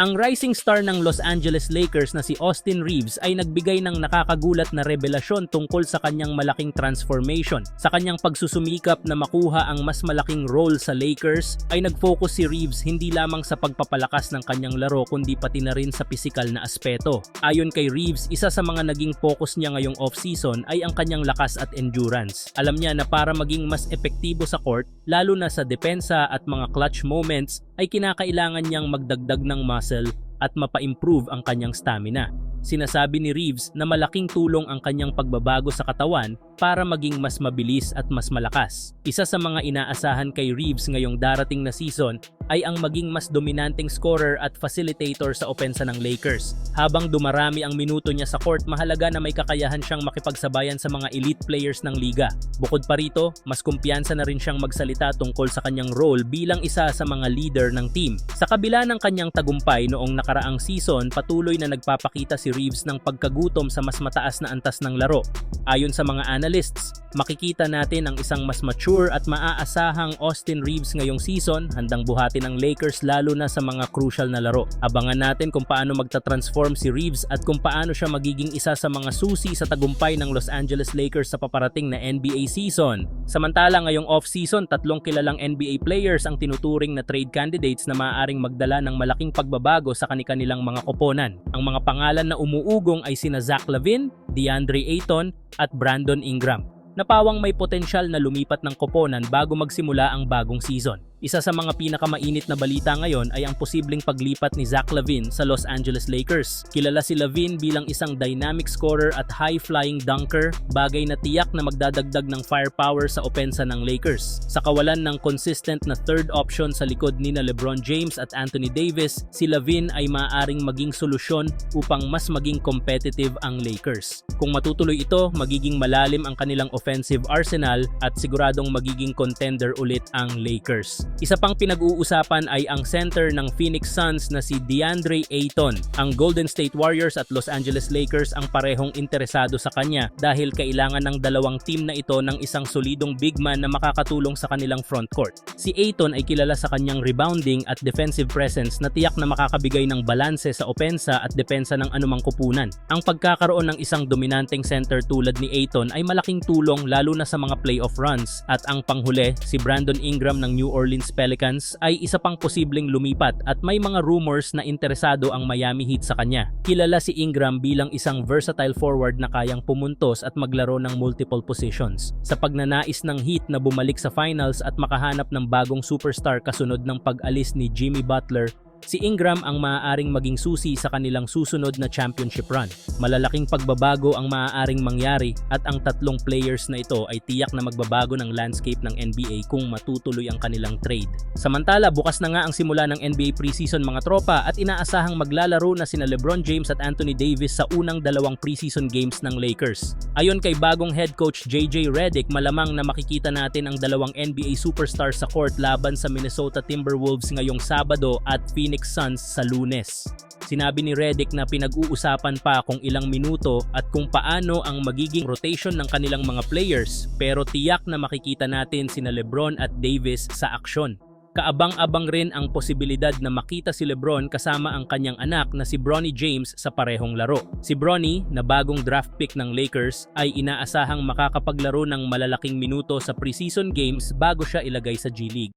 Ang rising star ng Los Angeles Lakers na si Austin Reeves ay nagbigay ng nakakagulat na revelasyon tungkol sa kanyang malaking transformation. Sa kanyang pagsusumikap na makuha ang mas malaking role sa Lakers, ay nag-focus si Reeves hindi lamang sa pagpapalakas ng kanyang laro kundi pati na rin sa pisikal na aspeto. Ayon kay Reeves, isa sa mga naging focus niya ngayong off-season ay ang kanyang lakas at endurance. Alam niya na para maging mas epektibo sa court, lalo na sa depensa at mga clutch moments, ay kinakailangan niyang magdagdag ng muscle at mapa-improve ang kanyang stamina. Sinasabi ni Reeves na malaking tulong ang kanyang pagbabago sa katawan para maging mas mabilis at mas malakas. Isa sa mga inaasahan kay Reeves ngayong darating na season ay ang maging mas dominanteng scorer at facilitator sa opensa ng Lakers. Habang dumarami ang minuto niya sa court, mahalaga na may kakayahan siyang makipagsabayan sa mga elite players ng liga. Bukod pa rito, mas kumpiyansa na rin siyang magsalita tungkol sa kanyang role bilang isa sa mga leader ng team. Sa kabila ng kanyang tagumpay noong nakaraang season, patuloy na nagpapakita si Reeves ng pagkagutom sa mas mataas na antas ng laro. Ayon sa mga analysts, makikita natin ang isang mas mature at maaasahang Austin Reeves ngayong season, handang buhatin ang Lakers lalo na sa mga crucial na laro. Abangan natin kung paano magta-transform si Reeves at kung paano siya magiging isa sa mga susi sa tagumpay ng Los Angeles Lakers sa paparating na NBA season. Samantala ngayong off-season, tatlong kilalang NBA players ang tinuturing na trade candidates na maaaring magdala ng malaking pagbabago sa kanilang mga koponan. Ang mga pangalan na umuugong ay sina Zach Lavin, DeAndre Ayton at Brandon Ingram. Napawang may potensyal na lumipat ng koponan bago magsimula ang bagong season. Isa sa mga pinakamainit na balita ngayon ay ang posibleng paglipat ni Zach Lavin sa Los Angeles Lakers. Kilala si Lavin bilang isang dynamic scorer at high-flying dunker, bagay na tiyak na magdadagdag ng firepower sa opensa ng Lakers. Sa kawalan ng consistent na third option sa likod ni na LeBron James at Anthony Davis, si Lavin ay maaaring maging solusyon upang mas maging competitive ang Lakers. Kung matutuloy ito, magiging malalim ang kanilang offensive arsenal at siguradong magiging contender ulit ang Lakers. Isa pang pinag-uusapan ay ang center ng Phoenix Suns na si DeAndre Ayton. Ang Golden State Warriors at Los Angeles Lakers ang parehong interesado sa kanya dahil kailangan ng dalawang team na ito ng isang solidong big man na makakatulong sa kanilang front court. Si Ayton ay kilala sa kanyang rebounding at defensive presence na tiyak na makakabigay ng balanse sa opensa at depensa ng anumang kupunan. Ang pagkakaroon ng isang dominanteng center tulad ni Ayton ay malaking tulong lalo na sa mga playoff runs at ang panghuli si Brandon Ingram ng New Orleans Pelicans ay isa pang posibleng lumipat at may mga rumors na interesado ang Miami Heat sa kanya. Kilala si Ingram bilang isang versatile forward na kayang pumuntos at maglaro ng multiple positions. Sa pagnanais ng Heat na bumalik sa finals at makahanap ng bagong superstar kasunod ng pag-alis ni Jimmy Butler, Si Ingram ang maaaring maging susi sa kanilang susunod na championship run. Malalaking pagbabago ang maaaring mangyari at ang tatlong players na ito ay tiyak na magbabago ng landscape ng NBA kung matutuloy ang kanilang trade. Samantala, bukas na nga ang simula ng NBA preseason mga tropa at inaasahang maglalaro na sina LeBron James at Anthony Davis sa unang dalawang preseason games ng Lakers. Ayon kay bagong head coach JJ Redick, malamang na makikita natin ang dalawang NBA superstars sa court laban sa Minnesota Timberwolves ngayong Sabado at Phoenix Phoenix Suns sa lunes. Sinabi ni Redick na pinag-uusapan pa kung ilang minuto at kung paano ang magiging rotation ng kanilang mga players pero tiyak na makikita natin sina Lebron at Davis sa aksyon. Kaabang-abang rin ang posibilidad na makita si Lebron kasama ang kanyang anak na si Bronny James sa parehong laro. Si Bronny, na bagong draft pick ng Lakers, ay inaasahang makakapaglaro ng malalaking minuto sa preseason games bago siya ilagay sa G League.